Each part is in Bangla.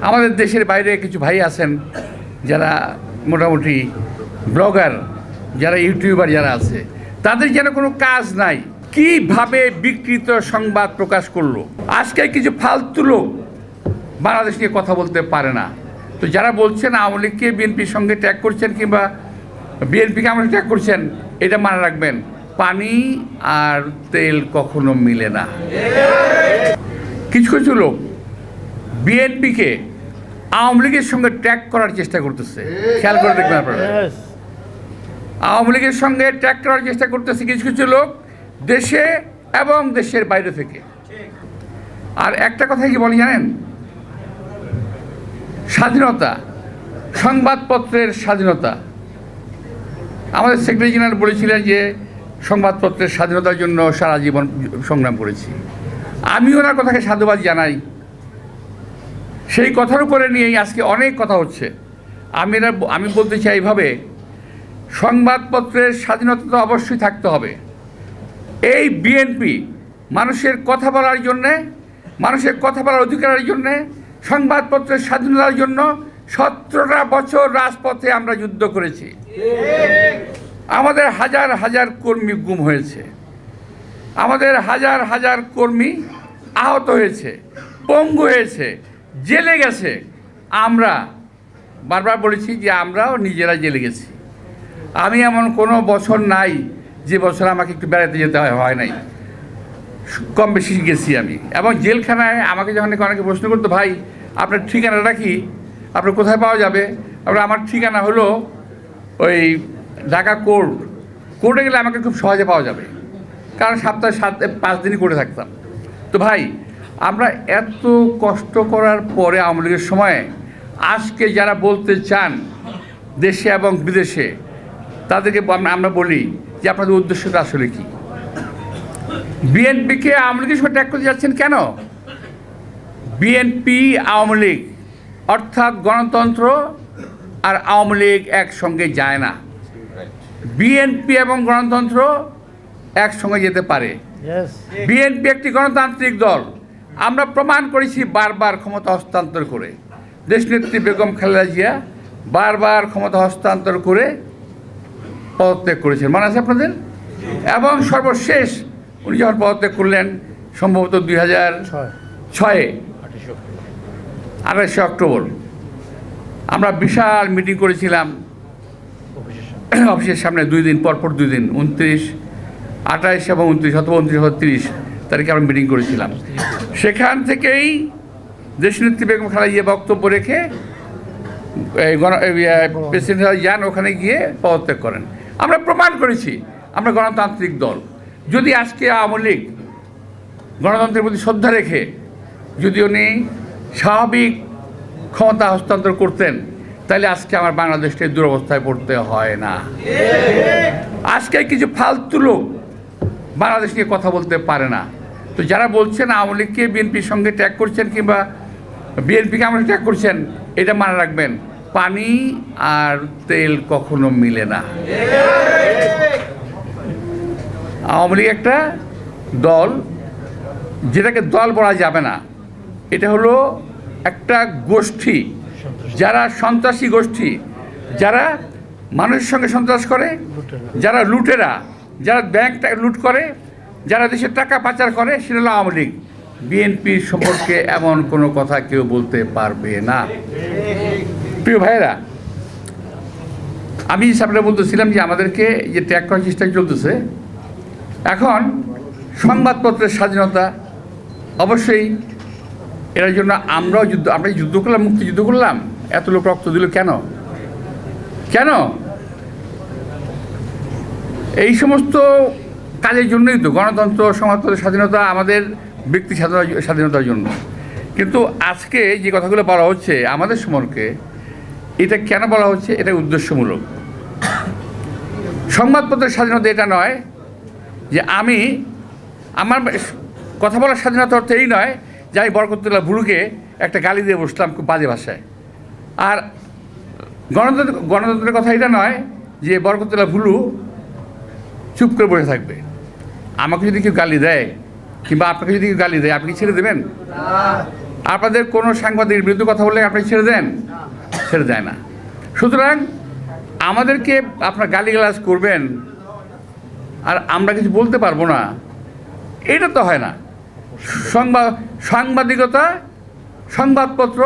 আমাদের দেশের বাইরে কিছু ভাই আছেন যারা মোটামুটি ব্লগার, যারা ইউটিউবার যারা আছে, তাদের যেন কোনো কাজ নাই। কীভাবে বিকৃত সংবাদ প্রকাশ করল? আজকে কিছু ফালতু লোক বাংলাদেশ নিয়ে কথা বলতে পারে না। তো যারা বলছেন আওয়ামী লীগকে বিএনপির সঙ্গে ট্যাগ করছেন কিংবা বিএনপিকে আমরা ট্যাগ করছেন, এটা মনে রাখবেন। পানি আর তেল কখনো মিলে না। কিছু কিছু লোক বিএনপিকে আওয়ামী লীগের সঙ্গে ট্যাগ করার চেষ্টা করতেছে। খেয়াল করে দেখবেন আপনারা। আওয়ামী লীগের সঙ্গে ট্যাগ করার চেষ্টা করতেছে কিছু কিছু লোক দেশে এবং দেশের বাইরে থেকে। আর একটা কথা কি বলি জানেন? স্বাধীনতা সংবাদপত্রের স্বাধীনতা। আমাদের সেক্রেটারি জেনারেল বলেছিলেন যে সংবাদপত্রের স্বাধীনতার জন্য সারা জীবন সংগ্রাম করেছি। আমি ওনার কথাকে সাধুবাদ জানাই। সেই কথার উপরে নিয়েই আজকে অনেক কথা হচ্ছে। আমি আমি বলতে চাই এইভাবে, সংবাদপত্রের স্বাধীনতা তো অবশ্যই থাকতে হবে। এই বিএনপি মানুষের কথা বলার জন্যে, মানুষের কথা বলার অধিকারের জন্যে, সংবাদপত্রের স্বাধীনতার জন্য সতেরোটা বছর রাজপথে আমরা যুদ্ধ করেছি। আমাদের হাজার হাজার কর্মী গুম হয়েছে। আমাদের হাজার হাজার কর্মী আহত হয়েছে, পঙ্গু হয়েছে। জেলে গেছে। আমরা বারবার বলেছি যে আমরাও নিজেরা জেলে গেছি। আমি এমন কোনো বছর নাই যে বছর আমাকে একটু বেড়াতে যেতে হয় হয় নাই। কম বেশি গেছি আমি। এবং জেলখানায় আমাকে যখন অনেকে প্রশ্ন করতো, ভাই, আপনার ঠিকানাটা কি? আপনার কোথায় পাওয়া যাবে? আপনার আমার ঠিকানা হলো ওই ঢাকা কোর্ট। কোর্টে গেলে আমাকে খুব সহজে পাওয়া যাবে। কারণ সপ্তাহে সাত, পাঁচ দিনই করে থাকতাম। তো ভাই আমরা এত কষ্ট করার পরে আওয়ামী লীগের সময় আজকে যারা বলতে চান দেশে এবং বিদেশে তাদেরকে আমরা- বলি যে আপনাদের উদ্দেশ্যটা আসলে কি? বিএনপিকে আওয়ামী লীগের সঙ্গে ট্যাগ করতে যাচ্ছেন কেন? বিএনপি আওয়ামী লীগ অর্থাৎ গণতন্ত্র আর আওয়ামী লীগ একসঙ্গে যায় না। বিএনপি এবং গণতন্ত্র একসঙ্গে যেতে পারে। বিএনপি একটি গণতান্ত্রিক দল। আমরা প্রমাণ করেছি বারবার ক্ষমতা হস্তান্তর করে। দেশনেত্রী বেগম খালেদা জিয়া বারবার ক্ষমতা হস্তান্তর করে পদত্যাগ করেছেন। মনে আছে আপনাদের? এবং সর্বশেষ উনি যখন পদত্যাগ করলেন সম্ভবত দুই হাজার ছয়। ছয়ে। আঠাশে অক্টোবর। আমরা বিশাল মিটিং করেছিলাম। অফিসের সামনে। অফিসের সামনে দুই দিন পরপর দুই দিন উনত্রিশ আঠাইশ এবং উনত্রিশ অথবা উনত্রিশ অথবা তিরিশ তারিখে আমরা মিটিং করেছিলাম। সেখান থেকেই দেশনেত্রী বেগম খালেদা জিয়া বক্তব্য রেখে প্রেসিডেন্ট যান, ওখানে গিয়ে পদত্যাগ করেন। আমরা প্রমাণ করেছি, আমরা গণতান্ত্রিক দল। যদি আজকে আওয়ামী লীগ গণতন্ত্রের প্রতি শ্রদ্ধা রেখে যদি উনি স্বাভাবিক ক্ষমতা হস্তান্তর করতেন, তাহলে আজকে আমার বাংলাদেশকে দুরবস্থায় পড়তে হয় না। আজকে কিছু ফালতু লোক বাংলাদেশ নিয়ে কথা বলতে পারে না। তো যারা বলছেন আওয়ামী লীগকে বিএনপির সঙ্গে ট্যাগ করছেন কিংবা বিএনপিকে আমরা ট্যাগ করছেন, এটা মনে রাখবেন। পানি আর তেল কখনো মিলে না। আওয়ামী লীগ একটা দল, যেটাকে দল বলা যাবে না। এটা হলো একটা গোষ্ঠী। যারা সন্ত্রাসী গোষ্ঠী, যারা মানুষের সঙ্গে সন্ত্রাস করে, যারা লুটেরা, যারা ব্যাংক টা- লুট করে যারা দেশের টাকা পাচার করে, সেটা হলো আওয়ামী লীগ। বিএনপির সম্পর্কে এমন কোনো কথা কেউ বলতে পারবে না। প্রিয় ভাইয়েরা, আমি সামনে বলতেছিলাম যে আমাদেরকে যে ট্যাগ করার চেষ্টা চলতেছে, এখন সংবাদপত্রের স্বাধীনতা অবশ্যই এর জন্য আমরাও যুদ্ধ, আমরা যুদ্ধ করলাম, মুক্তিযুদ্ধ করলাম। এত লোক রক্ত দিল কেন? কেন? এই সমস্ত কাজের জন্যই তো গণতন্ত্র সংবাদপত্রের স্বাধীনতা আমাদের ব্যক্তি স্বাধীনতা, স্বাধীনতার জন্য। কিন্তু আজকে যে কথাগুলো বলা হচ্ছে আমাদের সম্পর্কে, এটা কেন বলা হচ্ছে? এটা উদ্দেশ্যমূলক। সংবাদপত্রের স্বাধীনতা এটা নয় যে আমি আমার কথা বলার স্বাধীনতা অর্থ এই নয় যে আমি বরকতুল্লাহ ভুরুকে একটা গালি দিয়ে বসলাম খুব বাজে ভাষায়। আর গণতন্ত্র, গণতন্ত্রের কথা এটা নয় যে বরকতুল্লাহ ভুলু চুপ করে বসে থাকবে। আমাকে যদি কেউ গালি দেয়, কিংবা আপনাকে যদি কেউ গালি দেয়, আপনি ছেড়ে দেবেন? আপনাদের কোনো সাংবাদিকের বিরুদ্ধে কথা বললে আপনি ছেড়ে দেন? ছেড়ে দেয় না। সুতরাং আমাদেরকে আপনার গালিগালাজ করবেন, আর আমরা কিছু বলতে পারব না। এটা তো হয় না। সংবাদ, সাংবাদিকতা, সংবাদপত্র,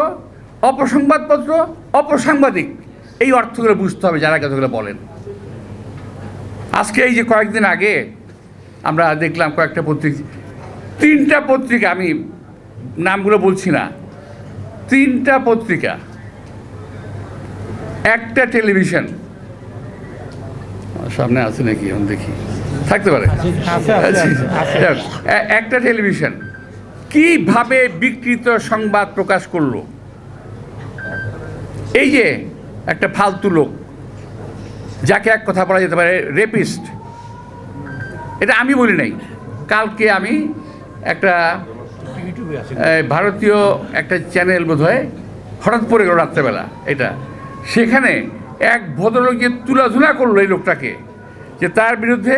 অপসংবাদপত্র, অপসাংবাদিক, এই অর্থগুলো বুঝতে হবে যারা কথাগুলো বলেন। আজকে এই যে কয়েকদিন আগে আমরা দেখলাম কয়েকটা পত্রিকা তিনটা পত্রিকা আমি নামগুলো বলছি না। তিনটা পত্রিকা। একটা টেলিভিশন। সামনে আছে নাকি? এখন দেখি। থাকতে পারে। যাক, এ- একটা টেলিভিশন। কীভাবে বিকৃত সংবাদ প্রকাশ করল? এই যে একটা ফালতু লোক যাকে এক কথা বলা যেতে পারে রেপিস্ট। এটা আমি বলি নাই। কালকে আমি একটা ভারতীয় একটা চ্যানেল বোধ হয় হঠাৎ পড়ে গেল রাত্রেবেলা এটা। সেখানে এক ভদ্রলোক যে তুলাধুলা করল এই লোকটাকে যে তার বিরুদ্ধে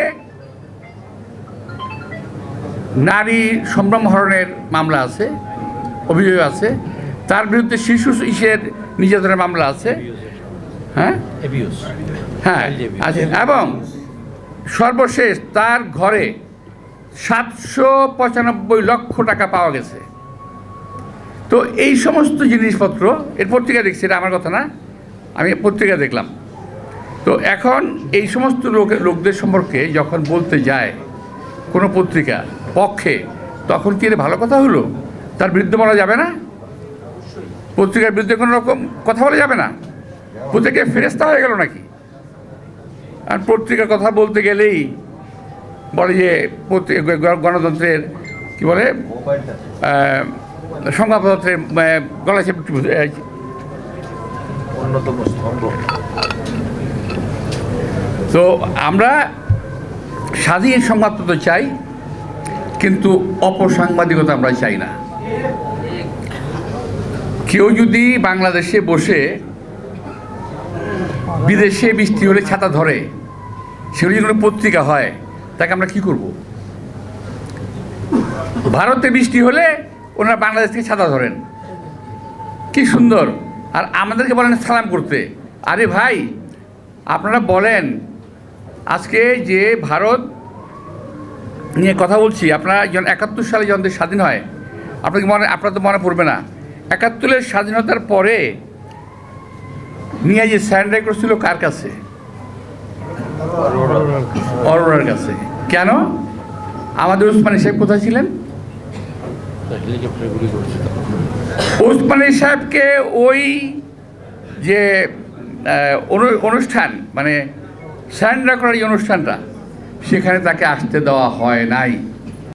নারী সম্ভ্রম হরণের মামলা আছে অভিযোগ আছে তার বিরুদ্ধে শিশু ইসের নির্যাতনের মামলা আছে হ্যাঁ? হ্যাঁ আছে। এবং সর্বশেষ তার ঘরে সাতশো পঁচানব্বই লক্ষ টাকা পাওয়া গেছে। তো এই সমস্ত জিনিসপত্র, এর পত্রিকা দেখছি, এটা আমার কথা না, আমি পত্রিকা দেখলাম। তো এখন এই সমস্ত লোক, লোকদের সম্পর্কে যখন বলতে যায় কোনো পত্রিকা পক্ষে, তখন কি এটা ভালো কথা হলো? তার বিরুদ্ধে বলা যাবে না? পত্রিকার বিরুদ্ধে কোনো রকম কথা বলা যাবে না? পত্রিকায় ফেরেস্তা হয়ে গেল নাকি? আর পত্রিকার কথা বলতে গেলেই বলে যে পত্রিকা গণতন্ত্রের কি বলে? আহ, গলা অন্যতম তো আমরা স্বাধীন সংবাদপত্র চাই কিন্তু অপসাংবাদিকতা আমরা চাই না। কেউ যদি বাংলাদেশে বসে বিদেশে বৃষ্টি হলে ছাতা ধরে, সেগুলো যদি কোনো পত্রিকা হয়, তাকে আমরা কি করব? ভারতে বৃষ্টি হলে ওনারা বাংলাদেশ থেকে ছাতা ধরেন। কি সুন্দর। আর আমাদেরকে বলেন সালাম করতে। আরে ভাই, আপনারা বলেন, আজকে যে ভারত নিয়ে কথা বলছি, আপনারা যখন একাত্তর সালে যখন স্বাধীন হয় আপনাকে মনে আপনার তো মনে পড়বে না। একাত্তরের স্বাধীনতার পরে নিয়ে যে স্যান্ডাই করছিল কার কাছে? অরোরার কাছে। কেন? আমাদের উসমানী সাহেব কোথায় ছিলেন? ওসমানী সাহেবকে ওই যে অনু- অনুষ্ঠান মানে স্যান্ডা করার অনুষ্ঠানটা, সেখানে তাকে আসতে দেওয়া হয় নাই।